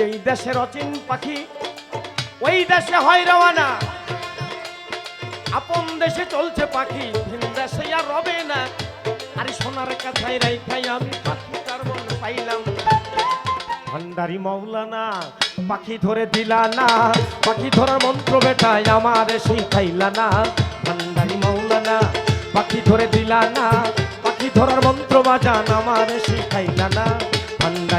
যেই দেশের অচিন পাখি, ওই দেশে হয় রওয়ানা আপন দেশে চলছে পাখি, ভিন দেশে আর রবে না। আরে সোনার কাছাই রাইখাই আমি পাখি, তার মন পাইলাম ভান্ডারি মৌলানা পাখি ধরে দিলা না। পাখি ধরার মন্ত্র বেটায় আমার শিখাইলা না। ভান্ডারি মৌলানা পাখি ধরে দিলা না। পাখি ধরার মন্ত্র বাজান আমার শিখাইলা না।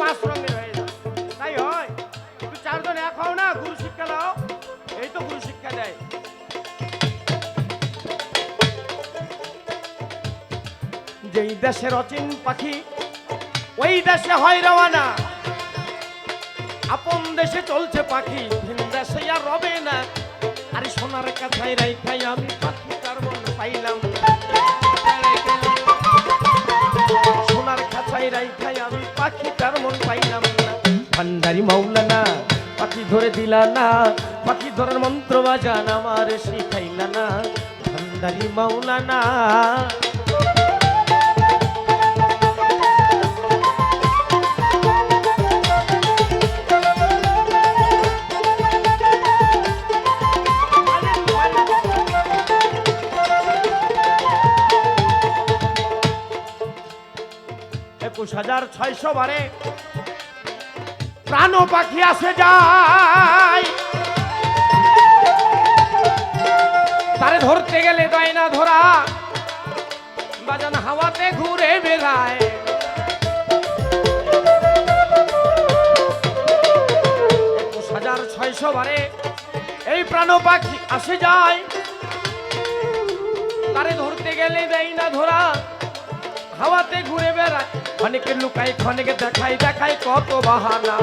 পাঁচ রঙের হয়ে যাও। তাই হয়? চারজন যেই দেশের অচিন পাখি, ওই দেশে হয় রওয়ানা আপন দেশে চলছে পাখি, ভিন দেশে আর রবে না। আরে সোনার কাছাই রাইখাই আমি পাখি তার পাইলাম। ভান্ডারি মাওলানা, পাখি ধরে দিলা না, পাখি ধরার মন্ত্র বাজান আমার শিখাইলা না, ভান্ডারি মাওলানা। একুশ হাজার ছয়শো বারে প্রাণ পাখি আসে যায়। তারে ধরতে গেলে দেয় না ধরা। বাজান হাওয়াতে ঘুরে বেড়ায়। হাজার ছয়শো বারে এই প্রাণ পাখি আসে যায়। তারে ধরতে গেলে দেয় না ধরা। হাওয়াতে ঘুরে বেড়ায়। অনেকে লুকাই, ক্ষণেকে দেখাই দেখাই কত বাহানা।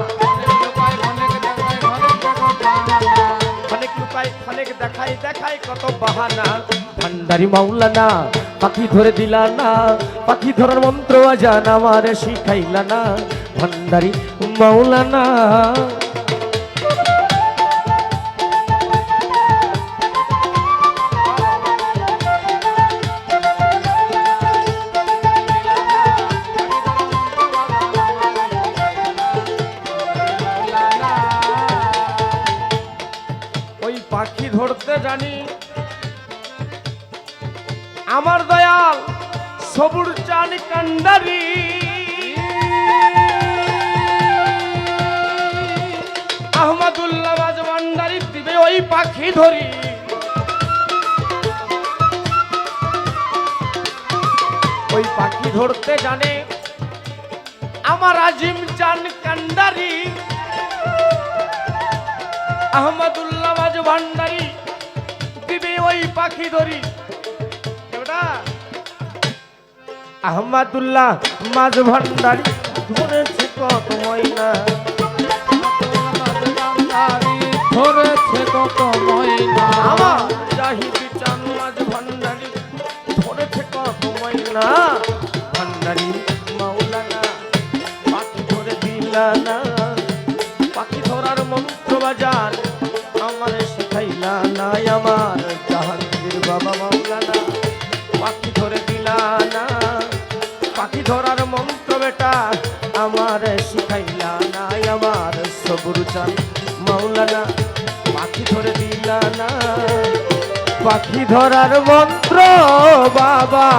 অনেক লুকাই, ক্ষণেক দেখাই দেখাই কত বাহানা। ভান্ডারি মাওলানা, পাখি ধরে দিলা না। পাখি ধরার মন্ত্র আজান আমার শিখাইলা না। ভান্ডারি মাওলানা। ধরতে জানি। আমার দয়াল সবুর চান কান্ডারি। আহমদুল্লাহ বাজ ভান্ডারি দিবে ওই পাখি ধরি। ওই পাখি ধরতে জানে আমার আজিম চান কান্ডারি। আহমদুল্লাহ মাঝ দিবে ওই পাখি ধরি। আহমদুল্লাহ, মাঝ ভান্ডারি ধরেছে কত ময়না ধরেছে কত ময়না আমার জাহিদি চান মাঝ ভান্ডারি ধরেছে কত ময়না ভান্ডারি মাওলানা, পাখি ধরে দিলানা আমার শিখাইলা না আমার, জাহাঙ্গীর বাবা মাওলানা। পাখি ধরে দিলানা পাখি ধরার মন্ত্র বেটা আমার শিখাইলা না আমার সবুর চান মাওলানা। পাখি ধরে দিলানা পাখি ধরার মন্ত্র বাবা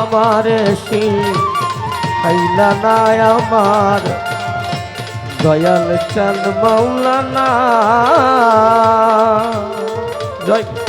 আমার শিখাইলা না আমার দয়াল চাঁদ মাওলানা। জয়।